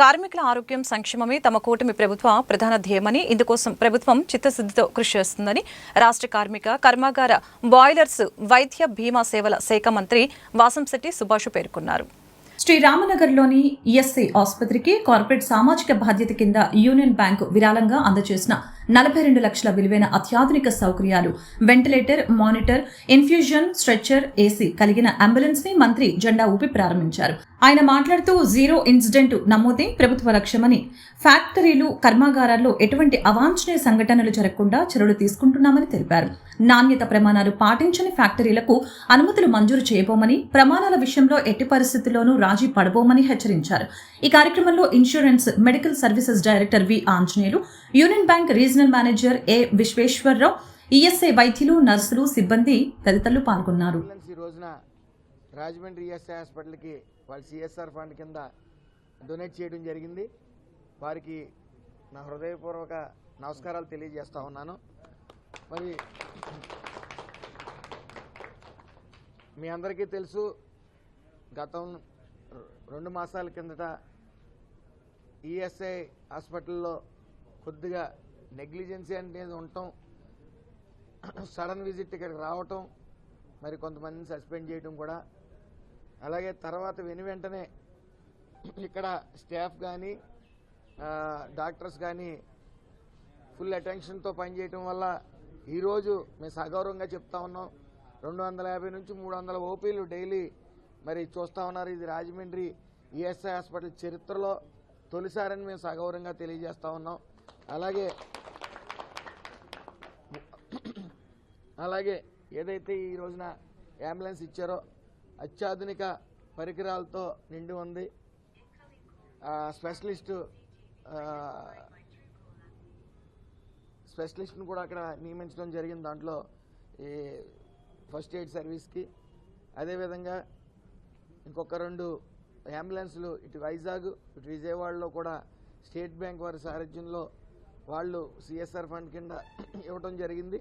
కార్మికుల ఆరోగ్యం సంక్షేమమే తమ కూటమి ప్రభుత్వ ప్రధాన ధ్యేయమని ఇందుకోసం ప్రభుత్వం చిత్తశుద్ధితో కృషి చేస్తుందని రాష్ట్ర కార్మిక కర్మాగార బాయిలర్స్ వైద్య బీమా సేవల శాఖ మంత్రి వాసంశెట్టి సుభాష్ పేర్కొన్నారు. శ్రీ రామనగర్లోని ఈఎస్ఐ ఆసుపత్రికి కార్పొరేట్ సామాజిక బాధ్యత కింద యూనియన్ బ్యాంకు విరాళంగా అందజేసిన నలభై రెండు లక్షల విలువైన అత్యాధునిక సౌకర్యాలు ventilator monitor infusion stretcher AC కలిగిన అంబులెన్స్ని మంత్రి జెండా ఊపి ప్రారంభించారు. ఆయన మాట్లాడుతూ జీరో ఇన్సిడెంట్ నమోదే ప్రభుత్వ లక్ష్యమని. ఫ్యాక్టరీలు కర్మాగారాల్లో ఎటువంటి అవాంఛనీయ సంఘటనలు జరగకుండా చర్యలు తీసుకుంటున్నామని తెలిపారు. నాణ్యత ప్రమాణాలు పాటించని ఫ్యాక్టరీలకు అనుమతులు మంజూరు చేయబోమని ప్రమాణాల విషయంలో ఎట్టి పరిస్థితుల్లోనూ రాజీ పడబోమని హెచ్చరించారు. ఈ కార్యక్రమంలో insurance medical services director V Anjaneyulu union bank regional manager A Visweswararao ESI వైద్యులు నర్సులు సిబ్బంది తదితరులు పాల్గొన్నారు. రోజున రాజమండ్రి ఈఎస్ఐ హాస్పిటల్కి వాళ్ళ సిఎస్ఆర్ ఫండ్ కింద డొనేట్ చేయడం జరిగింది. వారికి నా హృదయపూర్వక నమస్కారాలు తెలియజేస్తా ఉన్నాను. మరి మీ అందరికీ తెలుసు గతం రెండు మాసాల కిందట ఈఎస్ఐ హాస్పిటల్లో కొద్దిగా నెగ్లిజెన్సీ అనేది ఉండటం సడన్ విజిట్ ఇక్కడికి రావటం మరి కొంతమందిని సస్పెండ్ చేయడం కూడా. అలాగే తర్వాత వెను వెంటనే ఇక్కడ స్టాఫ్ కానీ డాక్టర్స్ కానీ ఫుల్ అటెన్షన్తో పనిచేయటం వల్ల ఈరోజు మేము సగౌరవంగా చెప్తా ఉన్నాం. రెండు వందల యాభై నుంచి మూడు వందల ఓపీలు డైలీ మరి చూస్తా ఉన్నారు ఇది రాజమండ్రి ఈఎస్ఐ హాస్పిటల్ చరిత్రలో తొలిసారని మేము సగౌరవంగా తెలియజేస్తా ఉన్నాం. అలాగే అలాగే ఏదైతే ఈ రోజున అంబులెన్స్ ఇచ్చారో అత్యాధునిక పరికరాలతో నిండి ఉంది. స్పెషలిస్టు స్పెషలిస్ట్ను స్పెషలిస్ట్ని కూడా అక్కడ నియమించడం జరిగింది దాంట్లో ఈ ఫస్ట్ ఎయిడ్ సర్వీస్కి. అదేవిధంగా ఇంకొక రెండు అంబులెన్స్లు ఇటు వైజాగ్ ఇటు విజయవాడలో కూడా స్టేట్ బ్యాంక్ వారి సారథ్యంలో వాళ్ళు సిఎస్ఆర్ ఫండ్ కింద ఇవ్వడం జరిగింది.